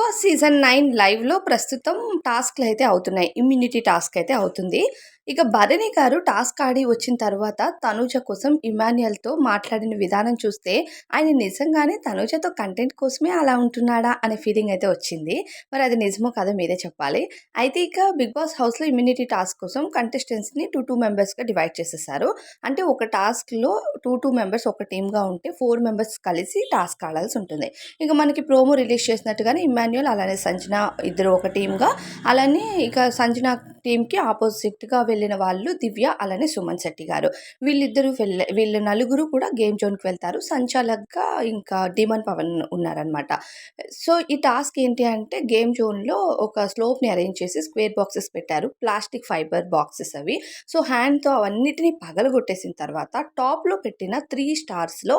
Boss season nine లైవ్లో ప్రస్తుతం టాస్క్లు అయితే అవుతున్నాయి ఇమ్యూనిటీ టాస్క్ అయితే అవుతుంది. ఇక భరణి గారు టాస్క్ ఆడి వచ్చిన తర్వాత తనూజ కోసం ఇమాన్యుయల్తో మాట్లాడిన విధానం చూస్తే ఆయన నిజంగానే తనూజతో కంటెంట్ కోసమే అలా ఉంటున్నాడా అనే ఫీలింగ్ అయితే వచ్చింది. మరి అది నిజమో కదా మీరే చెప్పాలి. అయితే ఇక బిగ్ బాస్ హౌస్లో ఇమ్యూనిటీ టాస్క్ కోసం కంటెస్టెంట్స్ని టూ టూ మెంబర్స్గా డివైడ్ చేసేసారు. అంటే ఒక టాస్క్లో టూ టూ మెంబర్స్ ఒక టీమ్గా ఉంటే ఫోర్ మెంబర్స్ కలిసి టాస్క్ ఆడాల్సి ఉంటుంది. ఇక మనకి ప్రోమో రిలీజ్ చేసినట్టుగానే ఇమాన్యుయల్ అలానే సంజన ఇద్దరు ఒక టీమ్గా అలానే ఇక సంజన టీంకి ఆపోజిట్గా వెళ్ళిన వాళ్ళు దివ్య అలానే సుమన్ శెట్టి గారు. వీళ్ళిద్దరూ వెళ్ళ వీళ్ళు నలుగురు కూడా గేమ్ జోన్కి వెళ్తారు. సంచాలక్గా ఇంకా డిమన్ పవన్ ఉన్నారనమాట సో ఈ టాస్క్ ఏంటి అంటే గేమ్ జోన్లో ఒక స్లోప్ని అరేంజ్ చేసి స్క్వేర్ బాక్సెస్ పెట్టారు. ప్లాస్టిక్ ఫైబర్ బాక్సెస్ అవి. సో హ్యాండ్తో అవన్నిటిని పగలగొట్టేసిన తర్వాత టాప్లో పెట్టిన త్రీ స్టార్స్లో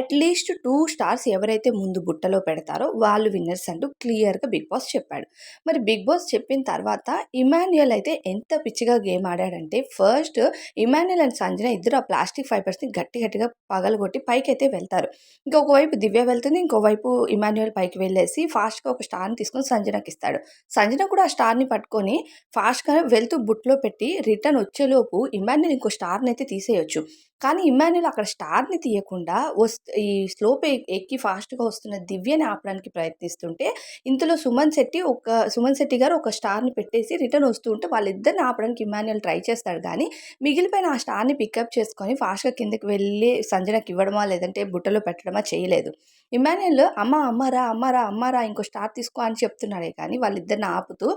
అట్లీస్ట్ టూ స్టార్స్ ఎవరైతే ముందు బుట్టలో పెడతారో వాళ్ళు విన్నర్స్ అంటూ క్లియర్గా బిగ్ బాస్ చెప్పాడు. మరి బిగ్ బాస్ చెప్పిన తర్వాత ఇమాన్యుయల్ అయితే ఎంత పిచ్చిగా గేమ్ ఆడాడంటే ఫస్ట్ ఇమాన్యుల్ అండ్ సంజన ఇద్దరు ఆ ప్లాస్టిక్ ఫైబర్స్ని గట్టి గట్టిగా పగలగొట్టి పైకి అయితే వెళ్తారు ఇంకొకవైపు దివ్య వెళ్తుంది ఇంకోవైపు ఇమాన్యుయల్ పైకి వెళ్ళేసి ఫాస్ట్గా ఒక స్టార్ని తీసుకొని సంజనకి ఇస్తాడు. సంజన కూడా ఆ స్టార్ని పట్టుకొని ఫాస్ట్గా వెళ్తూ బుట్లో పెట్టి రిటర్న్ వచ్చేలోపు ఇమాన్యుల్ ఇంకో స్టార్ని అయితే తీసేయొచ్చు. కానీ ఇమాన్యుల్ అక్కడ స్టార్ని తీయకుండా వస్ ఈ స్లోప్ ఎక్కి ఫాస్ట్గా వస్తున్న దివ్యని ఆపడానికి ప్రయత్నిస్తుంటే ఇంతలో సుమన్ శెట్టి ఒక సుమన్ శెట్టి గారు ఒక స్టార్ని పెట్టేసి రిటర్న్ వస్తూ ఉంటే వాళ్ళిద్దరిని ఆపడానికి ఇమాన్యుల్ ట్రై చేస్తాడు. కానీ మిగిలిపోయిన ఆ స్టార్ని పికప్ చేసుకొని ఫాస్ట్గా కిందకి వెళ్ళి సంజనకి ఇవ్వడమా లేదంటే బుట్టలో పెట్టడమా చేయలేదు. ఇమాన్యుల్ అమ్మ అమ్మారా అమ్మారా అమ్మరా ఇంకో స్టార్ తీసుకో అని చెప్తున్నాడే. కానీ వాళ్ళిద్దరిని ఆపుతూ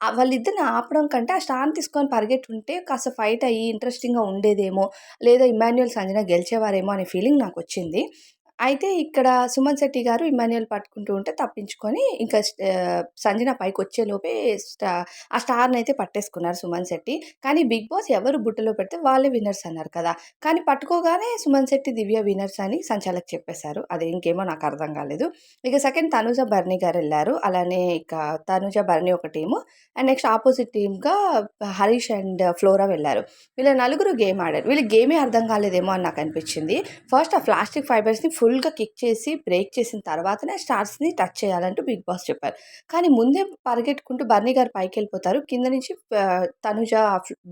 వాళ్ళిద్దరిని ఆపడం కంటే ఆ స్టార్ని తీసుకొని పరిగెట్టుంటే కాస్త ఫైట్ అయ్యి ఇంట్రెస్టింగ్గా ఉండేదేమో లేదా ఇమాన్యుయల్ సంజన గెలిచేవారేమో అనే ఫీలింగ్ నాకు వచ్చింది. అయితే ఇక్కడ సుమన్ శెట్టి గారు ఇమాన్యుయల్ పట్టుకుంటూ ఉంటే తప్పించుకొని ఇంకా సంజన పైకి వచ్చేలోపే స్టా ఆ స్టార్ని అయితే పట్టేసుకున్నారు సుమన్ శెట్టి. కానీ బిగ్ బాస్ ఎవరు బుట్టలో పెడితే వాళ్ళే విన్నర్స్ అన్నారు కదా. కానీ పట్టుకోగానే సుమన్ శెట్టి దివ్య విన్నర్స్ అని సంచాలకు చెప్పేశారు. అది ఇంకేమో నాకు అర్థం కాలేదు. ఇక సెకండ్ తనుజ బర్ని గారు వెళ్ళారు. అలానే ఇక తనుజ బర్ని ఒక టీము. అండ్ నెక్స్ట్ ఆపోజిట్ టీమ్గా హరీష్ అండ్ ఫ్లోరా వెళ్ళారు. వీళ్ళ నలుగురు గేమ్ ఆడారు. వీళ్ళు గేమే అర్థం కాలేదేమో అని నాకు అనిపించింది. ఫస్ట్ ఆ ప్లాస్టిక్ ఫైబర్స్ని ఫుల్గా కిక్ చేసి బ్రేక్ చేసిన తర్వాతనే స్టార్స్ని టచ్ చేయాలంటూ బిగ్ బాస్ చెప్పారు. కానీ ముందే పరిగెట్టుకుంటూ బర్నీ గారు పైకి వెళ్ళిపోతారు కింద నుంచి తనుజ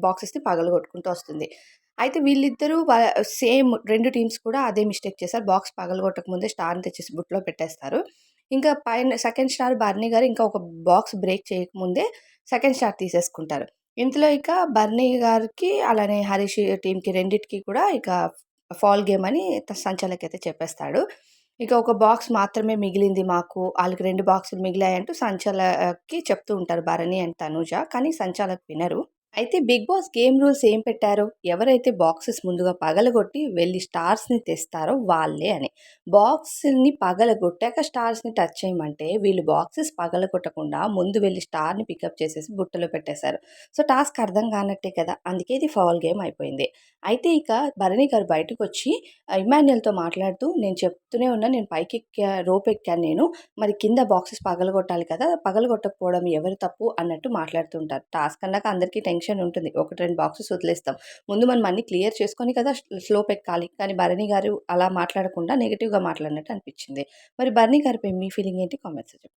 బాక్సెస్ని పగలగొట్టుకుంటూ వస్తుంది. అయితే వీళ్ళిద్దరూ సేమ్ రెండు టీమ్స్ కూడా అదే మిస్టేక్ చేశారు. బాక్స్ పగలగొట్టక ముందే స్టార్ని తెచ్చేసి బుట్లో పెట్టేస్తారు. ఇంకా పైన సెకండ్ స్టార్ బర్నీ గారు ఇంకా ఒక బాక్స్ బ్రేక్ చేయకముందే సెకండ్ స్టార్ తీసేసుకుంటారు. ఇందులో ఇక బర్నీ గారికి అలానే హరీష్ టీంకి రెండింటికి కూడా ఇక ఫాల్ గేమ్ అని సంచాలక్ అయితే చెప్పేస్తాడు. ఇక ఒక బాక్స్ మాత్రమే మిగిలింది మాకు. వాళ్ళకి రెండు బాక్సులు మిగిలాయంటూ సంచాలకి చెప్తూ ఉంటారు భరణి అండ్ తనూజ. కానీ సంచాలక్ వినరు. అయితే బిగ్ బాస్ గేమ్ రూల్స్ ఏం పెట్టారో? ఎవరైతే బాక్సెస్ ముందుగా పగలగొట్టి వెళ్ళి స్టార్స్ని తెస్తారో వాళ్ళే అని. బాక్స్ని పగలగొట్టాక స్టార్స్ని టచ్ చేయమంటే వీళ్ళు బాక్సెస్ పగలగొట్టకుండా ముందు వెళ్ళి స్టార్ని పికప్ చేసేసి బుట్టలో పెట్టేశారు. సో టాస్క్ అర్థం కానట్టే కదా! అందుకే ఇది ఫౌల్ గేమ్ అయిపోయింది. అయితే ఇక భరణి గారు బయటకు వచ్చి ఇమాన్యుల్తో మాట్లాడుతూ నేను చెప్తూనే ఉన్నా నేను పైకి ఎక్కా రోప్ ఎక్కాను నేను. మరి కింద బాక్సెస్ పగలగొట్టాలి కదా! పగలగొట్టకపోవడం ఎవరు తప్పు? అన్నట్టు మాట్లాడుతుంటారు టాస్క్ అన్నాక అందరికీ టెన్షన్ ఉంటుంది. ఒకటి రెండు బాక్సెస్ వదిలేస్తాం. ముందు మనం అన్ని క్లియర్ చేసుకొని కదా స్లో పెట్టాలి. కానీ భరణి గారు అలా మాట్లాడకుండా నెగిటివ్గా మాట్లాడినట్టు అనిపించింది. మరి భరణి గారిపై మీ ఫీలింగ్ ఏంటి? కామెంట్స్ చెప్పండి.